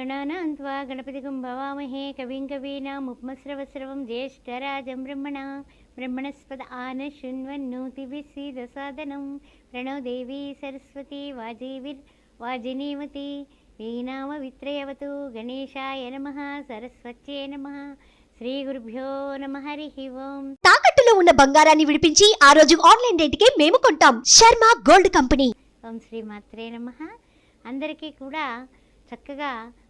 గణానాం త్వా గణపతిగం భవామహే కవిం కవీనాముపమస్రవస్రవం జ్యేష్ఠరాజం బ్రహ్మణా బ్రహ్మణస్పద ఆన శృణ్వన్నోతిభిస్సీద సాదనం ప్రణో దేవీ సరస్వతి వాజీవిర్ వాజినీమతి వీణామ విత్రయవతు గణేశాయ నమ సరస్వత్యే నమ శ్రీ గురుభ్యో నమ హరి ఓం తాకట్టులో ఉన్న బంగారాన్ని విడిపించి ఆ రోజు ఆన్లైన్ రేటుకే మేము కొంటాం. Sharma gold company. ఓం శ్రీ మాత్రే నమ. అందరికీ కూడా చక్కగా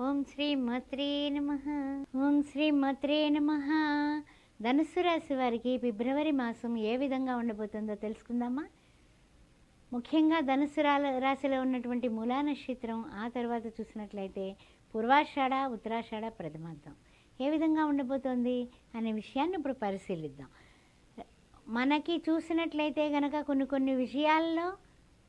ఓం శ్రీ మత్రే నమ. ఓం శ్రీ మత్రే నమ. ధనుస్సు రాశి వారికి ఫిబ్రవరి మాసం ఏ విధంగా ఉండబోతుందో తెలుసుకుందామా? ముఖ్యంగా ధనుసు రాశిలో ఉన్నటువంటి మూలా నక్షత్రం ఆ తర్వాత చూసినట్లయితే పూర్వాషాఢ ఉత్తరాషాఢ ప్రథమార్థం. ఏ విధంగా ఉండబోతోంది అనే విషయాన్ని ఇప్పుడు పరిశీలిద్దాం. మనకి చూసినట్లయితే గనక కొన్ని కొన్ని విషయాల్లో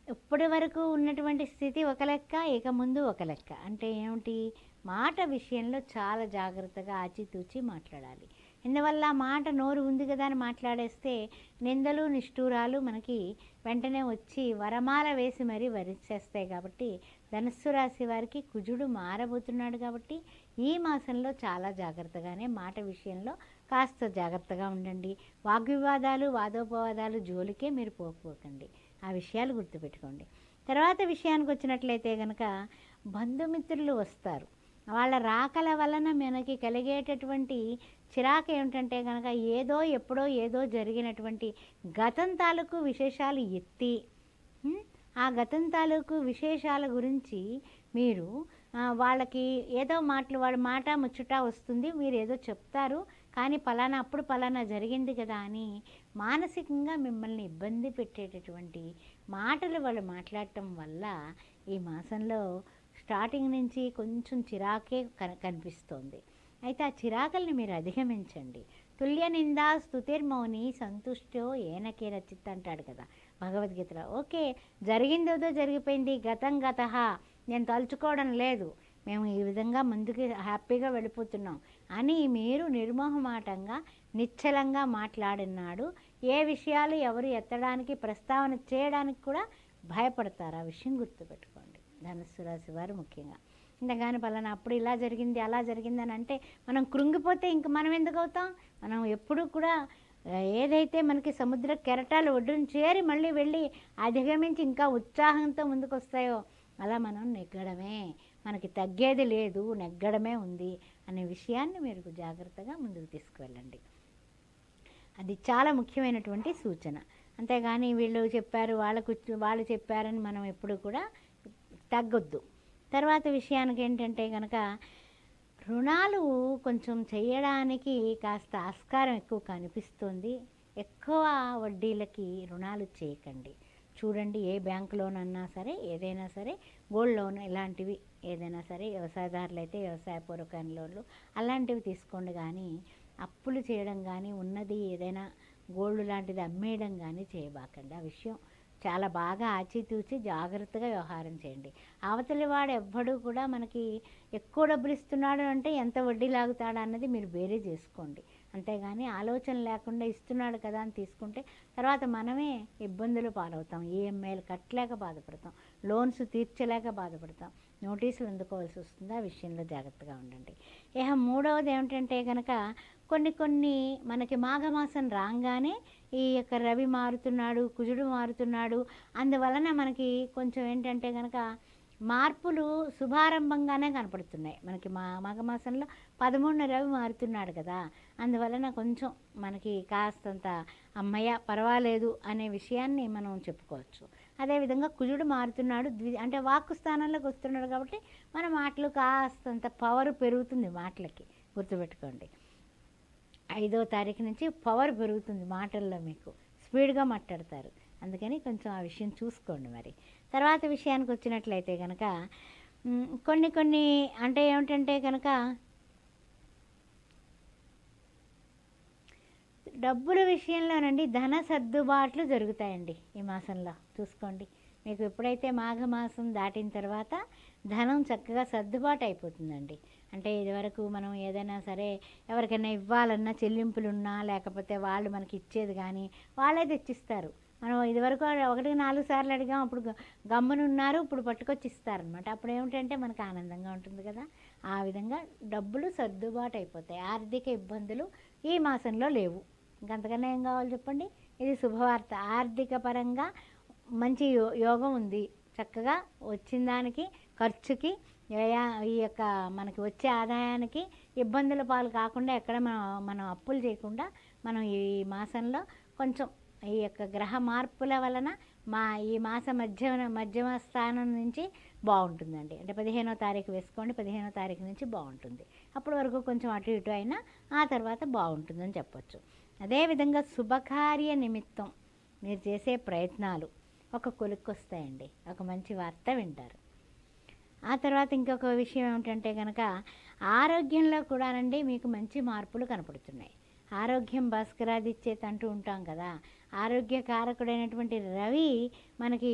ఇప్పటి వరకు ఉన్నటువంటి స్థితి ఒక లెక్క ఇక ముందు ఒక లెక్క. అంటే ఏమిటి? మాట విషయంలో చాలా జాగ్రత్తగా ఆచితూచి మాట్లాడాలి. ఇందువల్ల మాట నోరు ఉంది కదా అని మాట్లాడేస్తే నిందలు నిష్ఠూరాలు మనకి వెంటనే వచ్చి వరమాల వేసి మరీ వరిచేస్తాయి కాబట్టి ధనుస్సు రాశి వారికి కుజుడు మారబోతున్నాడు కాబట్టి ఈ మాసంలో చాలా జాగ్రత్తగానే మాట విషయంలో కాస్త జాగ్రత్తగా ఉండండి. వాగ్వివాదాలు వాదోపవాదాలు జోలికే మీరు పోకపోకండి. ఆ విషయాలు గుర్తుపెట్టుకోండి. తర్వాత విషయానికి వచ్చినట్లయితే కనుక బంధుమిత్రులు వస్తారు. వాళ్ళ రాకల వలన మనకి కలిగేటటువంటి చిరాకు ఏమిటంటే కనుక ఏదో ఎప్పుడో ఏదో జరిగినటువంటి గతం తాలూకు విశేషాలు ఎత్తి ఆ గతం తాలూకు విశేషాల గురించి మీరు వాళ్ళకి ఏదో మాటలు వాళ్ళ మాట ముచ్చట వస్తుంది మీరు ఏదో చెప్తారు కానీ పలానా అప్పుడు పలానా జరిగింది కదా అని మానసికంగా మిమ్మల్ని ఇబ్బంది పెట్టేటటువంటి మాటలు వాళ్ళు మాట్లాడటం వల్ల ఈ మాసంలో స్టార్టింగ్ నుంచి కొంచెం చిరాకే కన కనిపిస్తోంది. అయితే ఆ చిరాకుల్ని మీరు అధిగమించండి. తుల్య నిందా స్థుతిర్మౌని సంతుష్టో ఏనకే రచిత్ అంటాడు కదా భగవద్గీతలో. ఓకే జరిగిందేదో జరిగిపోయింది గతం గత. నేను తలుచుకోవడం లేదు. మేము ఈ విధంగా ముందుకు హ్యాపీగా వెళ్ళిపోతున్నాం. అని మీరు నిర్మోహమాటంగా నిశ్చలంగా మాట్లాడినాడు. ఏ విషయాలు ఎవరు ఎత్తడానికి ప్రస్తావన చేయడానికి కూడా భయపడతారు. ఆ విషయం గుర్తుపెట్టుకోండి. ధనుస్సు రాశి వారు ముఖ్యంగా. ఇంతగాని పలానా అప్పుడు ఇలా జరిగింది అలా జరిగింది అని అంటే మనం కృంగిపోతే ఇంక మనం ఎందుకు అవుతాం? మనం ఎప్పుడు కూడా ఏదైతే మనకి సముద్ర కెరటాలు ఒడ్డున చేరి మళ్ళీ వెళ్ళి అధిగమించి ఇంకా ఉత్సాహంతో ముందుకు వస్తాయో అలా మనం నెగ్గడమే. మనకి తగ్గేది లేదు నెగ్గడమే ఉంది అనే విషయాన్ని మీరు జాగ్రత్తగా ముందుకు తీసుకువెళ్ళండి. అది చాలా ముఖ్యమైనటువంటి సూచన. అంతేగాని వీళ్ళు చెప్పారు వాళ్ళకు వాళ్ళు చెప్పారని మనం ఎప్పుడు కూడా తగ్గొద్దు. తర్వాత విషయానికి ఏంటంటే కనుక రుణాలు కొంచెం చేయడానికి కాస్త ఆస్కారం ఎక్కువ కనిపిస్తుంది. ఎక్కువ వడ్డీలకి రుణాలు చేయకండి. చూడండి ఏ బ్యాంక్ లోన్ సరే ఏదైనా సరే గోల్డ్ లోన్ ఇలాంటివి ఏదైనా సరే వ్యవసాయదారులు అయితే వ్యవసాయపూర్వకమైన లోన్లు అలాంటివి తీసుకోండి కానీ అప్పులు చేయడం కానీ ఉన్నది ఏదైనా గోల్డ్ లాంటిది అమ్మేయడం కానీ చేయబాకండి. ఆ విషయం చాలా బాగా ఆచితూచి జాగ్రత్తగా వ్యవహారం చేయండి. అవతలి వాడు ఎవ్వడు కూడా మనకి ఎక్కువ డబ్బులు ఇస్తున్నాడు అంటే ఎంత వడ్డీ లాగుతాడు అన్నది మీరు వేరే చేసుకోండి. అంతేగాని ఆలోచన లేకుండా ఇస్తున్నాడు కదా అని తీసుకుంటే తర్వాత మనమే ఇబ్బందులు పాలవుతాం. ఈఎంఐలు కట్టలేక బాధపడతాం. లోన్స్ తీర్చలేక బాధపడతాం. నోటీసులు అందుకోవాల్సి వస్తుంది. ఆ విషయంలో జాగ్రత్తగా ఉండండి. ఇక మూడవది ఏమిటంటే కనుక కొన్ని కొన్ని మనకి మాఘమాసం రాగానే ఈ యొక్క రవి మారుతున్నాడు కుజుడు మారుతున్నాడు. అందువలన మనకి కొంచెం ఏంటంటే కనుక మార్పులు శుభారంభంగానే కనపడుతున్నాయి. మనకి మా మాఘమాసంలో పదమూడున రవి మారుతున్నాడు కదా. అందువలన కొంచెం మనకి కాస్తంత అమ్మయ్య పర్వాలేదు అనే విషయాన్ని మనం చెప్పుకోవచ్చు. అదేవిధంగా కుజుడు మారుతున్నాడు. ద్వి అంటే వాక్కు స్థానంలోకి వస్తున్నాడు కాబట్టి మన మాటలు కాస్తంత పవర్ పెరుగుతుంది మాటలకి. గుర్తుపెట్టుకోండి. ఐదో తారీఖు నుంచి పవర్ పెరుగుతుంది మాటల్లో మీకు. స్పీడ్గా మాట్లాడతారు. అందుకని కొంచెం ఆ విషయం చూసుకోండి మరి. తర్వాత విషయానికి వచ్చినట్లయితే కనుక కొన్ని కొన్ని అంటే ఏమిటంటే కనుక డబ్బుల విషయంలోనండి ధన సర్దుబాట్లు జరుగుతాయండి ఈ మాసంలో. చూసుకోండి. మీకు ఎప్పుడైతే మాఘమాసం దాటిన తర్వాత ధనం చక్కగా సర్దుబాటు అయిపోతుందండి. అంటే ఇదివరకు మనం ఏదైనా సరే ఎవరికైనా ఇవ్వాలన్నా చెల్లింపులున్నా లేకపోతే వాళ్ళు మనకి ఇచ్చేది కానీ వాళ్ళే తెచ్చిస్తారు. మనం ఇదివరకు ఒకటికి నాలుగు సార్లు అడిగాం అప్పుడు గ- గమ్మునున్నారు ఇప్పుడు పట్టుకొచ్చి ఇస్తారనమాట అప్పుడు ఏమిటంటే మనకు ఆనందంగా ఉంటుంది కదా. ఆ విధంగా డబ్బులు సర్దుబాటు అయిపోతాయి. ఆర్థిక ఇబ్బందులు ఈ మాసంలో లేవు. ఇంకంతకన్నా ఏం కావాలి చెప్పండి? ఇది శుభవార్త. ఆర్థిక పరంగా మంచి యో- యోగం ఉంది. చక్కగా వచ్చిన దానికి ఖర్చుకి ఈ యొక్క మనకి వచ్చే ఆదాయానికి ఇబ్బందుల పాలు కాకుండా ఎక్కడ మనం మనం అప్పులు చేయకుండా మనం ఈ మాసంలో కొంచెం ఈ యొక్క గ్రహ మార్పుల వలన మా ఈ మాస మధ్య మధ్యమ స్థానం నుంచి బాగుంటుందండి. అంటే పదిహేనో తారీఖు వేసుకోండి పదిహేనో తారీఖు నుంచి బాగుంటుంది. అప్పటి వరకు కొంచెం అటు ఇటు అయినా ఆ తర్వాత బాగుంటుందని చెప్పొచ్చు. అదేవిధంగా శుభకార్య నిమిత్తం మీరు చేసే ప్రయత్నాలు ఒక కొలుక్కొస్తాయండి ఒక మంచి వార్త వింటారు. ఆ తర్వాత ఇంకొక విషయం ఏమిటంటే కనుక ఆరోగ్యంలో కూడానండి మీకు మంచి మార్పులు కనపడుతున్నాయి. ఆరోగ్యం భాస్కరాదిచ్చేత అంటూ ఉంటాం కదా ఆరోగ్య కారకుడైనటువంటి రవి మనకి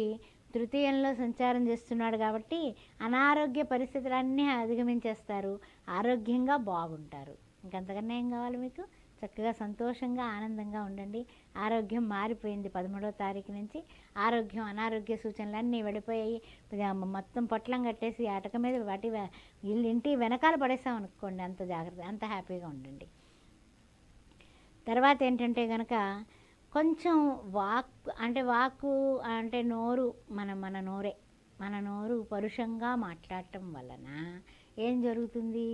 తృతీయంలో సంచారం చేస్తున్నాడు కాబట్టి అనారోగ్య పరిస్థితులన్నీ అధిగమించేస్తారు. ఆరోగ్యంగా బాగుంటారు. ఇంకంతకన్నా ఏం కావాలి మీకు? చక్కగా సంతోషంగా ఆనందంగా ఉండండి. ఆరోగ్యం మారిపోయింది పదమూడవ తారీఖు నుంచి. ఆరోగ్యం అనారోగ్య సూచనలు అన్నీ వెళ్ళిపోయాయి మొత్తం పొట్లం కట్టేసి ఆటక మీద వాటి ఇంటి వెనకాల పడేసాం అనుకోండి అంత జాగ్రత్త అంత హ్యాపీగా ఉండండి. తర్వాత ఏంటంటే కనుక కొంచెం వాక్ అంటే వాక్కు అంటే నోరు మన మన నోరే మన నోరు పరుషంగా మాట్లాడటం వలన ఏం జరుగుతుంది?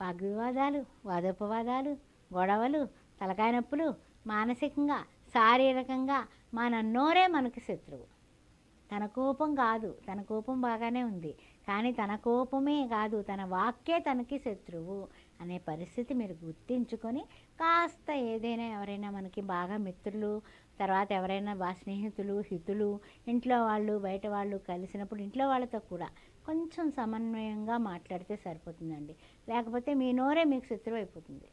వాగ్వివాదాలు వాదోపవాదాలు గొడవలు తలకాయ నొప్పులు మానసికంగా శారీరకంగా మన నోరే మనకి శత్రువు. తన కోపం కాదు తన కోపం బాగానే ఉంది కానీ తన కోపమే కాదు తన వాక్కే తనకి శత్రువు. అనే పరిస్థితి మీరు గుర్తించుకొని కాస్త ఏదైనా ఎవరైనా మనకి బాగా మిత్రులు తర్వాత ఎవరైనా బాగా స్నేహితులు హితులు ఇంట్లో వాళ్ళు బయట వాళ్ళు కలిసినప్పుడు ఇంట్లో వాళ్ళతో కూడా కొంచెం సమన్వయంగా మాట్లాడితే సరిపోతుందండి. లేకపోతే మీ నోరే మీకు శత్రువు అయిపోతుంది.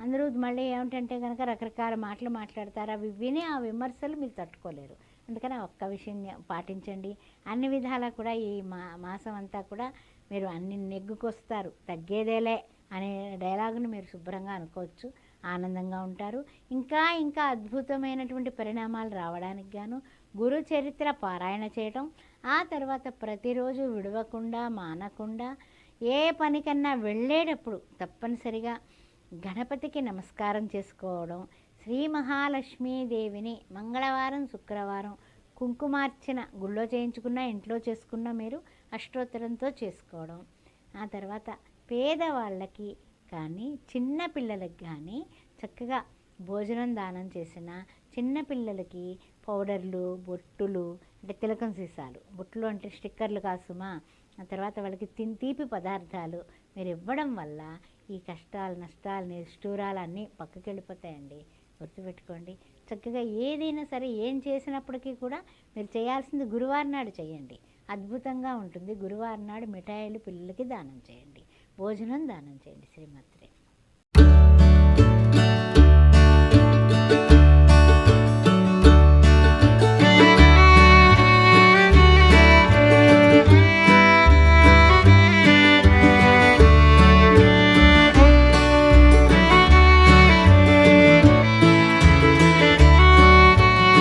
అందరూ మళ్ళీ ఏమిటంటే కనుక రకరకాల మాటలు మాట్లాడతారు అవి విని ఆ విమర్శలు మీరు తట్టుకోలేరు. అందుకని ఒక్క విషయం పాటించండి. అన్ని విధాలా కూడా ఈ మా మాసం అంతా కూడా మీరు అన్ని నెగ్గుకొస్తారు. తగ్గేదేలే. అనే డైలాగును మీరు శుభ్రంగా అనుకోవచ్చు. ఆనందంగా ఉంటారు. ఇంకా ఇంకా అద్భుతమైనటువంటి పరిణామాలు రావడానికి గాను గురు చరిత్ర పారాయణ చేయటం ఆ తర్వాత ప్రతిరోజు విడవకుండా మానకుండా ఏ పనికన్నా వెళ్ళేటప్పుడు తప్పనిసరిగా గణపతికి నమస్కారం చేసుకోవడం శ్రీ మహాలక్ష్మీదేవిని మంగళవారం శుక్రవారం కుంకుమార్చన గుళ్ళో చేయించుకున్న ఇంట్లో చేసుకున్న మీరు అష్టోత్తరంతో చేసుకోవడం. ఆ తర్వాత పేదవాళ్ళకి కానీ చిన్నపిల్లలకి కానీ చక్కగా భోజనం దానం చేసిన చిన్నపిల్లలకి పౌడర్లు బొట్టులు అంటే తిలకం సీసాలు. బొట్లు అంటే స్టిక్కర్లు కాసుమా? ఆ తర్వాత వాళ్ళకి తిన్ తీపి పదార్థాలు మీరు ఇవ్వడం వల్ల ఈ కష్టాలు నష్టాలు నిష్ఠూరాలు అన్నీ పక్కకి వెళ్ళిపోతాయండి గుర్తుపెట్టుకోండి. చక్కగా ఏదైనా సరే ఏం చేసినప్పటికీ కూడా మీరు చేయాల్సింది గురువారం నాడు చేయండి. అద్భుతంగా ఉంటుంది. గురువారం నాడు మిఠాయిలు పిల్లలకి దానం చేయండి. భోజనం దానం చేయండి శ్రీమతి